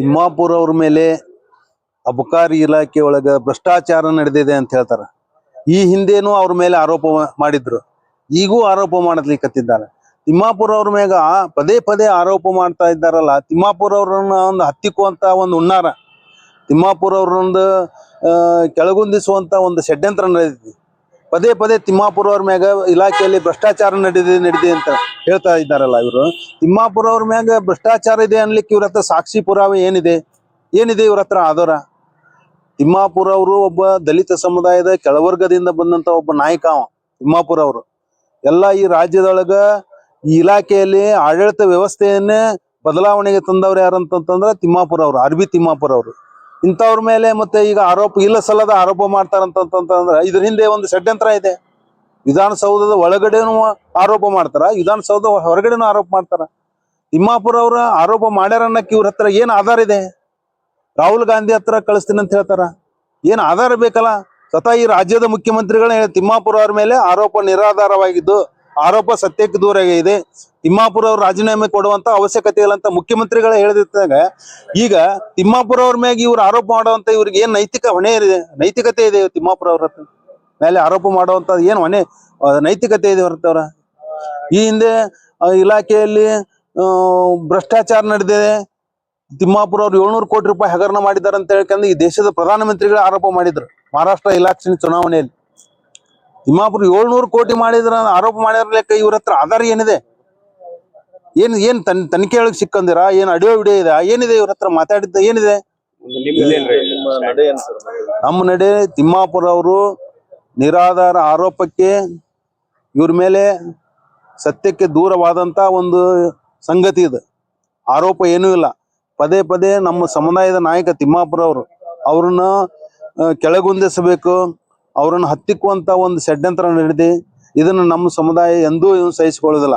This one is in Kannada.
ತಿಮ್ಮಾಪುರ ಅವ್ರ ಮೇಲೆ ಅಬಕಾರಿ ಇಲಾಖೆ ಒಳಗ ಭ್ರಷ್ಟಾಚಾರ ನಡೆದಿದೆ ಅಂತ ಹೇಳ್ತಾರ. ಈ ಹಿಂದೇನು ಅವ್ರ ಮೇಲೆ ಆರೋಪ ಮಾಡಿದ್ರು. ಈಗೂ ಆರೋಪ ಮಾಡಲಿಕ್ಕತ್ತಿದ್ದಾರೆ ತಿಮ್ಮಾಪುರ ಅವ್ರ ಮೇಗ ಪದೇ ಪದೇ ಆರೋಪ ಮಾಡ್ತಾ ಇದ್ದಾರಲ್ಲ ತಿಮ್ಮಾಪುರ ಅವ್ರನ್ನ ಒಂದು ಹತ್ತಿಕ್ಕುವಂತ ಒಂದು ಹುನ್ನಾರ ತಿಮ್ಮಾಪುರ ಅವ್ರನ್ನೊಂದು ಕೆಳಗುಂದಿಸುವಂತ ಒಂದು ಷಡ್ಯಂತ್ರ ನಡೆದಿದೆ. ಪದೇ ಪದೇ ತಿಮ್ಮಾಪುರ ಅವ್ರ ಮ್ಯಾಗ ಇಲಾಖೆಯಲ್ಲಿ ಭ್ರಷ್ಟಾಚಾರ ನಡೆದಿದೆ ನಡೆದಿದೆ ಅಂತ ಹೇಳ್ತಾ ಇದ್ದಾರಲ್ಲ ಇವರು. ತಿಮ್ಮಾಪುರ ಅವ್ರ ಮ್ಯಾಗ ಭ್ರಷ್ಟಾಚಾರ ಇದೆ ಅನ್ಲಿಕ್ಕೆ ಇವ್ರ ಹತ್ರ ಸಾಕ್ಷಿ ಪುರಾವೆ ಏನಿದೆ? ಏನಿದೆ ಇವ್ರ ಹತ್ರ ಆಧಾರ ತಿಮ್ಮಾಪುರ ಅವರು ಒಬ್ಬ ದಲಿತ ಸಮುದಾಯದ ಕೆಳವರ್ಗದಿಂದ ಬಂದಂತ ಒಬ್ಬ ನಾಯಕ ಅವ, ತಿಮ್ಮಾಪುರ ಅವರು. ಎಲ್ಲ ಈ ರಾಜ್ಯದೊಳಗ ಈ ಇಲಾಖೆಯಲ್ಲಿ ಆಡಳಿತ ವ್ಯವಸ್ಥೆಯನ್ನೇ ಬದಲಾವಣೆಗೆ ತಂದವ್ರು ಯಾರಂತಂತಂದ್ರೆ ತಿಮ್ಮಾಪುರ ಅವರು, ಅರ್ಬಿ ತಿಮ್ಮಾಪುರ ಅವರು. ಇಂಥವ್ರ ಮೇಲೆ ಮತ್ತೆ ಈಗ ಆರೋಪ, ಇಲ್ಲ ಸಲ್ಲದ ಆರೋಪ ಮಾಡ್ತಾರಂತಂತಂದ್ರೆ ಇದ್ರ ಹಿಂದೆ ಒಂದು ಷಡ್ಯಂತ್ರ ಇದೆ. ವಿಧಾನಸೌಧದ ಒಳಗಡೆನು ಆರೋಪ ಮಾಡ್ತಾರ ವಿಧಾನಸೌಧ ಹೊರಗಡೆನೂ ಆರೋಪ ಮಾಡ್ತಾರ. ತಿಮ್ಮಾಪುರ ಅವರ ಆರೋಪ ಮಾಡ್ಯಾರ ಅನ್ನಕ್ಕೆ ಇವ್ರ ಹತ್ರ ಏನ್ ಆಧಾರ ಇದೆ? ರಾಹುಲ್ ಗಾಂಧಿ ಹತ್ರ ಕಳಿಸ್ತೀನಿ ಅಂತ ಹೇಳ್ತಾರ. ಏನ್ ಆಧಾರ ಬೇಕಲ್ಲ? ಸ್ವತಃ ಈ ರಾಜ್ಯದ ಮುಖ್ಯಮಂತ್ರಿಗಳೇ ತಿಮ್ಮಾಪುರ ಅವ್ರ ಮೇಲೆ ಆರೋಪ ನಿರಾಧಾರವಾಗಿದ್ದು ಆರೋಪ ಸತ್ಯಕ್ಕೆ ದೂರ ಇದೆ. ತಿಮ್ಮಾಪುರ ಅವರು ರಾಜೀನಾಮೆ ಕೊಡುವಂತ ಅವಶ್ಯಕತೆ ಇಲ್ಲ ಅಂತ ಮುಖ್ಯಮಂತ್ರಿಗಳ ಹೇಳಿದಾಗ ಈಗ ತಿಮ್ಮಾಪುರ ಅವ್ರ ಮ್ಯಾಗ ಇವ್ರು ಆರೋಪ ಮಾಡುವಂತ ಇವ್ರಿಗೆ ಏನ್ ನೈತಿಕ ಹೊಣೆ ಇದೆ? ನೈತಿಕತೆ ಇದೆ ತಿಮ್ಮಾಪುರ ಅವ್ರ ಮೇಲೆ ಆರೋಪ ಮಾಡುವಂತ ಏನ್ ಹೊಣೆ? ನೈತಿಕತೆ ಇದೆ ಹೊರತವ್ರ ಈ ಹಿಂದೆ ಇಲಾಖೆಯಲ್ಲಿ ಭ್ರಷ್ಟಾಚಾರ ನಡೆದಿದೆ. ತಿಮ್ಮಾಪುರ ಅವ್ರು ಏಳ್ನೂರು ಕೋಟಿ ರೂಪಾಯಿ ಹಗರಣ ಮಾಡಿದ್ದಾರೆ ಅಂತ ಹೇಳ್ಕೊಂಡು ಈ ದೇಶದ ಪ್ರಧಾನಮಂತ್ರಿಗಳು ಆರೋಪ ಮಾಡಿದ್ರು. ಮಹಾರಾಷ್ಟ್ರ ಇಲಾಖೆ ಚುನಾವಣೆಯಲ್ಲಿ. ತಿಮ್ಮಾಪುರ ಏಳ್ನೂರು ಕೋಟಿ ಮಾಡಿದ್ರ ಆರೋಪ ಮಾಡಿದ್ರ ಲೆಕ್ಕ ಇವ್ರ ಹತ್ರ ಆಧಾರ ಏನಿದೆ? ಏನ್ ಏನ್ ತನ್ ತನಿಖೆ ಒಳಗೆ ಸಿಕ್ಕಂದಿರ? ಏನ್ ಅಡಿಯೋ ವಿಡಿಯೋ ಇದೆ ಏನಿದೆ ಇವ್ರ ಹತ್ರ ಮಾತಾಡಿದ್ದ? ಏನಿದೆ? ನಮ್ಮ ನಡೆ ತಿಮ್ಮಾಪುರ ಅವರು ನಿರಾಧಾರ ಆರೋಪಕ್ಕೆ ಇವ್ರ ಮೇಲೆ ಸತ್ಯಕ್ಕೆ ದೂರವಾದಂತ ಒಂದು ಸಂಗತಿ ಇದು. ಆರೋಪ ಏನೂ ಇಲ್ಲ. ಪದೇ ಪದೇ ನಮ್ಮ ಸಮುದಾಯದ ನಾಯಕ ತಿಮ್ಮಾಪುರ ಅವರು ಅವ್ರನ್ನ ಕೆಳಗುಂದಿಸಬೇಕು. ಅವ್ರನ್ನ ಹತ್ತಿಕ್ಕುವಂತ ಒಂದು ಷಡ್ಯಂತ್ರ ನಡೆದಿ ಇದನ್ನು ನಮ್ಮ ಸಮುದಾಯ ಎಂದೂ ಸಹಿಸಿಕೊಳ್ಳುವುದಿಲ್ಲ.